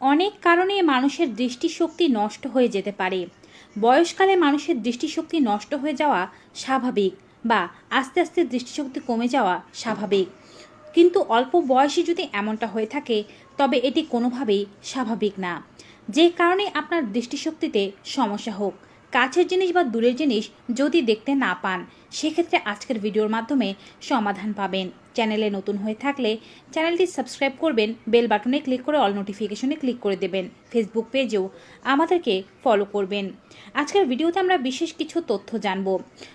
অনেক কারণে মানুষের দৃষ্টিশক্তি নষ্ট হয়ে যেতে পারে। বয়সকালে মানুষের দৃষ্টিশক্তি নষ্ট হয়ে যাওয়া স্বাভাবিক বা আস্তে আস্তে দৃষ্টিশক্তি কমে যাওয়া স্বাভাবিক। কিন্তু অল্প বয়সে যদি এমনটা হয়ে থাকে, তবে এটি কোনোভাবেই স্বাভাবিক না। যে কারণে আপনার দৃষ্টিশক্তিতে সমস্যা হোক। কাছের জিনিস বা দূরের জিনিস যদি দেখতে না পান, সেক্ষেত্রে আজকের ভিডিওর মাধ্যমে সমাধান পাবেন। চ্যানেলে নতুন হয়ে থাকলে চ্যানেলটি সাবস্ক্রাইব করবেন, বেল বাটনে ক্লিক করে অল নোটিফিকেশনে ক্লিক করে দেবেন। ফেসবুক পেজেও আমাদেরকে ফলো করবেন। আজকের ভিডিওতে আমরা বিশেষ কিছু তথ্য জানব।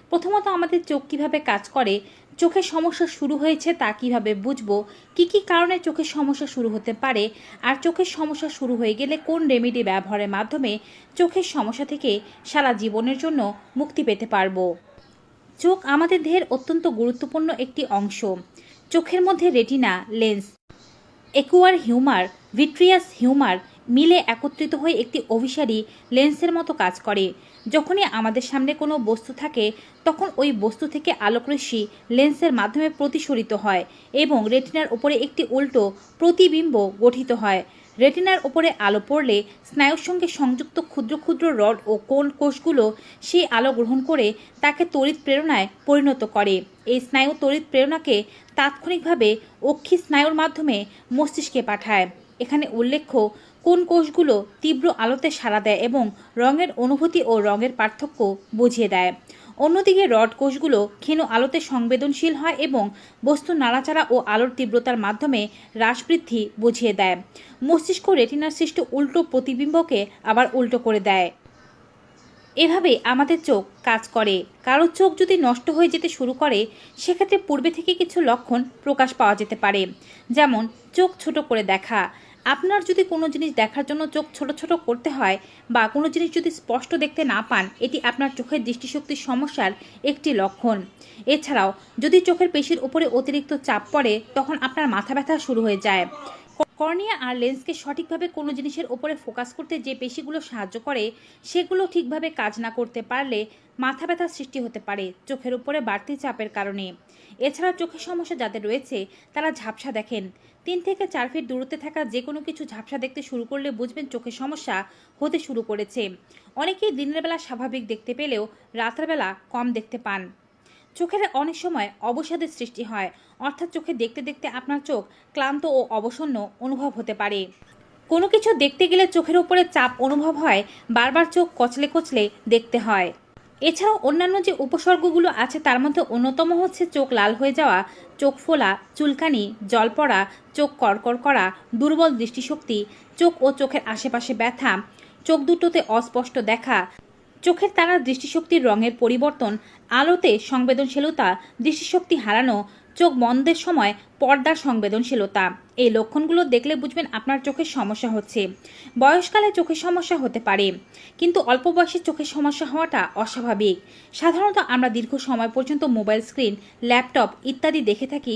প্রথমত আমাদের চোখ কীভাবে কাজ করে চোখের সমস্যা শুরু হয়েছে তা কীভাবে বুঝব? কি কি কারণে চোখের সমস্যা শুরু হতে পারে? আর চোখের সমস্যা শুরু হয়ে গেলে কোন রেমেডি ব্যবহারের মাধ্যমে চোখের সমস্যা থেকে সারা জীবনের জন্য মুক্তি পেতে পারব? চোখ আমাদের দেহের অত্যন্ত গুরুত্বপূর্ণ একটি অংশ। চোখের মধ্যে retina, lens, aqueous humour, vitreous humour মিলে একত্রিত হয়ে একটি অভিসারী লেন্সের মতো কাজ করে। যখনই আমাদের সামনে কোনো বস্তু থাকে, তখন ওই বস্তু থেকে আলোকরশ্মি লেন্সের মাধ্যমে প্রতিসরিত হয় এবং রেটিনার উপরে একটি উল্টো প্রতিবিম্ব গঠিত হয়। রেটিনার ওপরে আলো পড়লে স্নায়ুর সঙ্গে সংযুক্ত ক্ষুদ্র ক্ষুদ্র রড ও কোন কোষগুলো সেই আলো গ্রহণ করে তাকে তড়িৎ প্রেরণায় পরিণত করে। এই স্নায়ু তড়িৎ প্রেরণাকে তাৎক্ষণিকভাবে অক্ষি স্নায়ুর মাধ্যমে মস্তিষ্কে পাঠায়। এখানে উল্লেখ্য কোন কোষগুলো তীব্র আলোতে সাড়া দেয় এবং রঙের অনুভূতি ও রঙের পার্থক্য বুঝিয়ে দেয়। অন্যদিকে রড কোষগুলো ক্ষীণ আলোতে সংবেদনশীল হয় এবং বস্তু নাড়াচাড়া ও আলোর তীব্রতার মাধ্যমে হ্রাস বৃদ্ধি বুঝিয়ে দেয়। মস্তিষ্ক রেটিনার সৃষ্ট উল্টো প্রতিবিম্বকে আবার উল্টো করে দেয়। এভাবে আমাদের চোখ কাজ করে। কারোর চোখ যদি নষ্ট হয়ে যেতে শুরু করে, সেক্ষেত্রে পূর্বে থেকে কিছু লক্ষণ প্রকাশ পাওয়া যেতে পারে। যেমন, চোখ ছোট করে দেখা। আপনার যদি কোনো জিনিস দেখার জন্য চোখ ছোট ছোট করতে হয় বা কোনো জিনিস যদি স্পষ্ট দেখতে না পান, এটি আপনার চোখের দৃষ্টিশক্তির সমস্যার একটি লক্ষণ। এছাড়াও, যদি চোখের পেশির উপরে অতিরিক্ত চাপ পড়ে, তখন আপনার মাথা ব্যথা শুরু হয়ে যায়। কর্নিয়া আর লেন্সকে সঠিকভাবে কোনো জিনিসের ওপরে ফোকাস করতে যে পেশিগুলো সাহায্য করে, সেগুলো ঠিকভাবে কাজ না করতে পারলে মাথা ব্যথার সৃষ্টি হতে পারে চোখের উপরে বাড়তি চাপের কারণে। এছাড়া চোখের সমস্যা যাদের রয়েছে, তারা ঝাপসা দেখেন। তিন থেকে চার ফিট দূরত্বে থাকা যে কোনো কিছু ঝাপসা দেখতে শুরু করলে বুঝবেন চোখের সমস্যা হতে শুরু করেছে। অনেকেই দিনের বেলা স্বাভাবিক দেখতে পেলেও রাতের বেলা কম দেখতে পান। চোখের অনেক সময় অবসাদের সৃষ্টি হয়। অর্থাৎ চোখে দেখতে দেখতে আপনার চোখ ক্লান্ত ও অবসন্ন অনুভব হতে পারে। কোনো কিছু দেখতে গেলে চোখের উপরে চাপ অনুভব হয়, বারবার চোখ কচলে কচলে দেখতে হয়। এছাড়াও অন্যান্য যে উপসর্গগুলো আছে, তার মধ্যে অন্যতম হচ্ছে চোখ লাল হয়ে যাওয়া, চোখ ফোলা, চুলকানি, জল পড়া, চোখ কড়কড় করা, দুর্বল দৃষ্টিশক্তি, চোখ ও চোখের আশেপাশে ব্যথা, চোখ দুটোতে অস্পষ্ট দেখা চোখের তারা দৃষ্টিশক্তির রঙের পরিবর্তন, আলোতে সংবেদনশীলতা, দৃষ্টিশক্তি হারানো, চোখ বন্ধের সময় পর্দার সংবেদনশীলতা। এই লক্ষণগুলো দেখলে বুঝবেন আপনার চোখের সমস্যা হচ্ছে। বয়সকালে চোখের সমস্যা হতে পারে, কিন্তু অল্প বয়সে চোখের সমস্যা হওয়াটা অস্বাভাবিক। সাধারণত আমরা দীর্ঘ সময় পর্যন্ত মোবাইল স্ক্রিন, ল্যাপটপ ইত্যাদি দেখে থাকি।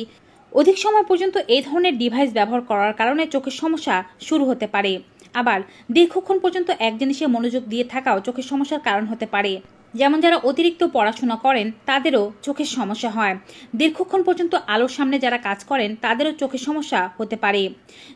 অধিক সময় পর্যন্ত এই ধরনের ডিভাইস ব্যবহার করার কারণে চোখের সমস্যা শুরু হতে পারে। আবার দীর্ঘক্ষণ পর্যন্ত এক জিনিসে মনোযোগ দিয়ে থাকাও চোখের সমস্যার কারণ হতে পারে। যেমন যারা অতিরিক্ত পড়াশোনা করেন, তাদেরও চোখের সমস্যা হয়। দীর্ঘক্ষণ পর্যন্ত আলোর সামনে যারা কাজ করেন, তাদেরও চোখের সমস্যা হতে পারে।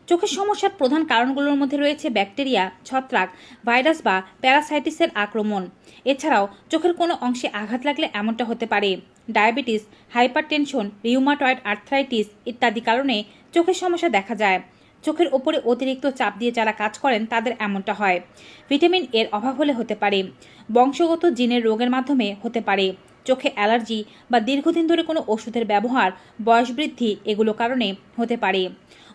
চোখের সমস্যার প্রধান কারণগুলোর মধ্যে রয়েছে ব্যাকটেরিয়া, ছত্রাক, ভাইরাস বা প্যারাসাইটিসের আক্রমণ। এছাড়াও চোখের কোনো অংশে আঘাত লাগলে এমনটা হতে পারে। ডায়াবেটিস, হাইপারটেনশন, রিউমাটয়েড আর্থ্রাইটিস ইত্যাদি কারণে চোখের সমস্যা দেখা যায়। চোখের ওপরে অতিরিক্ত চাপ দিয়ে যারা কাজ করেন, তাদের এমনটা হয়। ভিটামিন এর অভাব হলে হতে পারে। বংশগত জিনের রোগের মাধ্যমে হতে পারে। চোখে অ্যালার্জি বা দীর্ঘদিন ধরে কোনো ওষুধের ব্যবহার, বয়স বৃদ্ধি এগুলো কারণে হতে পারে।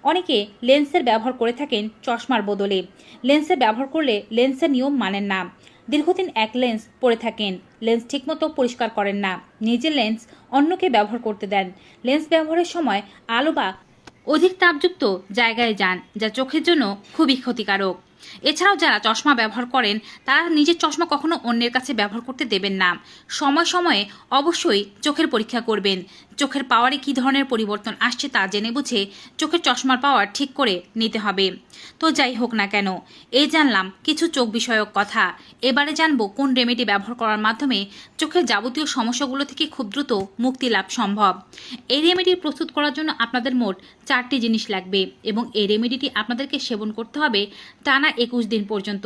অনেকে লেন্সের ব্যবহার করে থাকেন চশমার বদলে। লেন্সের ব্যবহার করলে লেন্সের নিয়ম মানেন না। দীর্ঘদিন এক লেন্স পরে থাকেন। লেন্স ঠিকমতো পরিষ্কার করেন না। নিজের লেন্স অন্যকে ব্যবহার করতে দেন। লেন্স ব্যবহারের সময় আলো বা অধিক তাপযুক্ত জায়গায় যান যা চোখের জন্য খুবই ক্ষতিকারক। এছাড়াও যারা চশমা ব্যবহার করেন, তারা নিজের চশমা কখনো অন্যের কাছে ব্যবহার করতে দেবেন না। সময় সময়ে অবশ্যই চোখের পরীক্ষা করবেন। চোখের পাওয়ারে কী ধরনের পরিবর্তন আসছে তা জেনে বুঝে চোখের চশমার পাওয়ার ঠিক করে নিতে হবে। তো যাই হোক না কেন, এই জানলাম কিছু চোখ বিষয়ক কথা। এবারে জানব কোন রেমেডি ব্যবহার করার মাধ্যমে চোখের যাবতীয় সমস্যাগুলো থেকে খুব দ্রুত মুক্তি লাভ সম্ভব। এই রেমেডি প্রস্তুত করার জন্য আপনাদের মোট চারটি জিনিস লাগবে এবং এই রেমেডিটি আপনাদেরকে সেবন করতে হবে টানা একুশ দিন পর্যন্ত।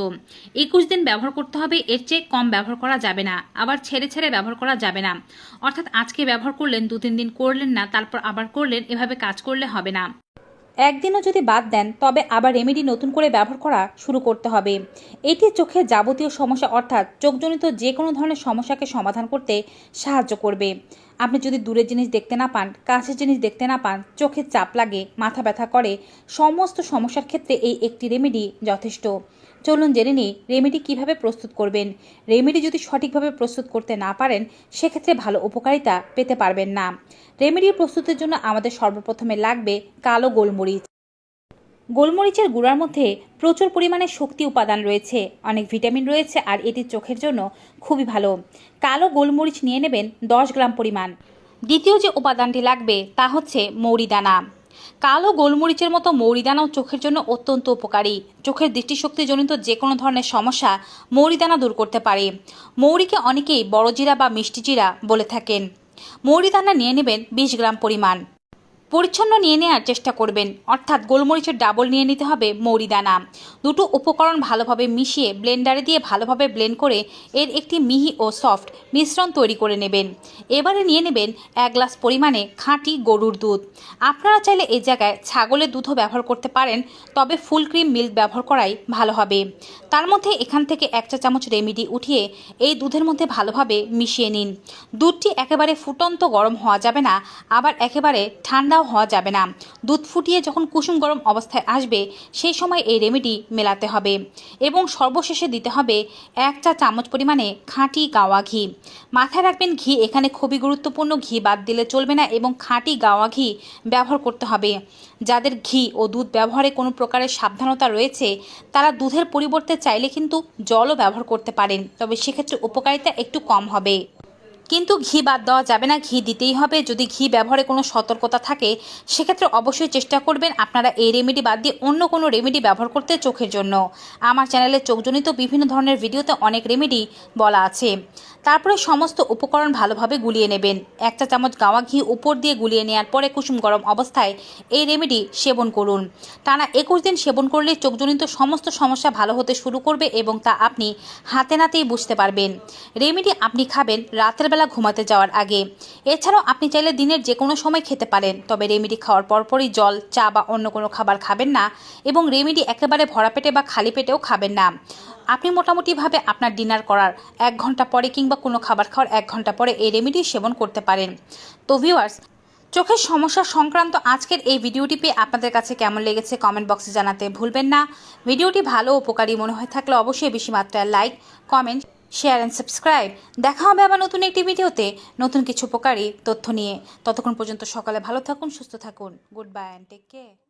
একুশ দিন ব্যবহার করতে হবে, এর চেয়ে কম ব্যবহার করা যাবে না। আবার ছেড়ে ছেড়ে ব্যবহার করা যাবে না। অর্থাৎ আজকে ব্যবহার করলেন, দু তিন দিন করলেন না, তারপর আবার করলেন, এভাবে কাজ করলে হবে না। একদিনও যদি বাদ দেন, তবে আবার রেমেডি নতুন করে ব্যবহার করা শুরু করতে হবে। এটি চোখের যাবতীয় সমস্যা, অর্থাৎ চোখজনিত যে কোনো ধরনের সমস্যাকে সমাধান করতে সাহায্য করবে। আপনি যদি দূরের জিনিস দেখতে না পান, কাছের জিনিস দেখতে না পান, চোখে চাপ লাগে, মাথা ব্যথা করে, সমস্ত সমস্যার ক্ষেত্রে এই একটি রেমেডি যথেষ্ট। চলুন জেনে নিই রেমেডি কীভাবে প্রস্তুত করবেন। রেমেডি যদি সঠিকভাবে প্রস্তুত করতে না পারেন, সেক্ষেত্রে ভালো উপকারিতা পেতে পারবেন না। রেমেডি প্রস্তুতের জন্য আমাদের সর্বপ্রথমে লাগবে কালো গোলমরিচ। গোলমরিচের গুঁড়ার মধ্যে প্রচুর পরিমাণে শক্তি উপাদান রয়েছে। অনেক ভিটামিন রয়েছে আর এটি চোখের জন্য খুবই ভালো। কালো গোলমরিচ নিয়ে নেবেন দশ গ্রাম পরিমাণ। দ্বিতীয় যে উপাদানটি লাগবে তা হচ্ছে মৌরিদানা। কালো গোলমরিচের মতো মৌরিদানাও চোখের জন্য অত্যন্ত উপকারী। চোখের দৃষ্টিশক্তিজনিত যে কোনো ধরনের সমস্যা মৌরিদানা দূর করতে পারে। মৌরিকে অনেকেই বড় জিরা বা মিষ্টি জিরা বলে থাকেন। মৌরিদানা নিয়ে নেবেন বিশ গ্রাম পরিমাণ। পরিচ্ছন্ন নিয়ে নেওয়ার চেষ্টা করবেন। অর্থাৎ গোলমরিচের ডাবল নিয়ে নিতে হবে মৌরিদানা। দুটো উপকরণ ভালোভাবে মিশিয়ে ব্লেন্ডারে দিয়ে ভালোভাবে ব্লেন্ড করে এর একটি মিহি ও সফট মিশ্রণ তৈরি করে নেবেন। এবারে নিয়ে নেবেন এক গ্লাস পরিমাণে খাঁটি গরুর দুধ। আপনারা চাইলে এই জায়গায় ছাগলের দুধও ব্যবহার করতে পারেন, তবে ফুল ক্রিম মিল্ক ব্যবহার করাই ভালো হবে। তার মধ্যে এখান থেকে এক চা চামচ রেমিডি উঠিয়ে এই দুধের মধ্যে ভালোভাবে মিশিয়ে নিন। দুধটি একেবারে ফুটন্ত গরম হওয়া যাবে না, আবার একেবারে ঠান্ডাও হওয়া যাবে না। দুধ ফুটিয়ে যখন কুসুম গরম অবস্থায় আসবে, সেই সময় এই রেমেডি মেলাতে হবে এবং সর্বশেষে দিতে হবে এক চা চামচ পরিমাণে খাঁটি গাওয়া ঘি। মাথায় রাখবেন, ঘি এখানে খুবই গুরুত্বপূর্ণ। ঘি বাদ দিলে চলবে না এবং খাঁটি গাওয়া ঘি ব্যবহার করতে হবে। যাদের ঘি ও দুধ ব্যবহারে কোনো প্রকারের সাবধানতা রয়েছে, তারা দুধের পরিবর্তে চাইলে কিন্তু জলও ব্যবহার করতে পারেন। তবে সেক্ষেত্রে উপকারিতা একটু কম হবে। কিন্তু ঘি বাদ দেওয়া যাবে না, ঘি দিতেই হবে। যদি ঘি ব্যবহারে কোনো সতর্কতা থাকে, সেক্ষেত্রে অবশ্যই চেষ্টা করবেন আপনারা এই রেমেডি বাদ দিয়ে অন্য কোনো রেমেডি ব্যবহার করতে চোখের জন্য। আমার চ্যানেলে চোখজনিত বিভিন্ন ধরনের ভিডিওতে অনেক রেমেডি বলা আছে। তারপরে সমস্ত উপকরণ ভালোভাবে গুলিয়ে নেবেন। এক চা চামচ গাওয়া ঘি উপর দিয়ে গুলিয়ে নেওয়ার পরে কুসুম গরম অবস্থায় এই রেমেডি সেবন করুন। টানা একুশ দিন সেবন করলে চোখজনিত সমস্ত সমস্যা ভালো হতে শুরু করবে এবং তা আপনি হাতে নাতেই বুঝতে পারবেন। রেমেডি আপনি খাবেন রাতের বেলা ঘুমাতে যাওয়ার আগে। এছাড়াও আপনি চাইলে দিনের যে কোনো সময় খেতে পারেন, তবে রেমেডি খাওয়ার পরপরই জল, চা বা অন্য কোনো খাবার খাবেন না এবং রেমেডি একেবারে ভরা পেটে বা খালি পেটেও খাবেন না। আপনি মোটামুটিভাবে আপনার ডিনার করার এক ঘণ্টা পরে কিংবা কোনো খাবার খাওয়ার এক ঘণ্টা পরে এই রেমেডি সেবন করতে পারেন। তো ভিউয়ার্স চোখের সমস্যা সংক্রান্ত আজকের এই ভিডিওটি পেয়ে আপনাদের কাছে কেমন লেগেছে কমেন্ট বক্সে জানাতে ভুলবেন না। ভিডিওটি ভালো উপকারী মনে হয়ে থাকলে অবশ্যই বেশি মাত্রায় like comment share and subscribe দেখা হবে আবার নতুন একটি ভিডিওতে নতুন কিছু উপকারী তথ্য নিয়ে। ততক্ষণ পর্যন্ত সকালে ভালো থাকুন, সুস্থ থাকুন। Good bye and take care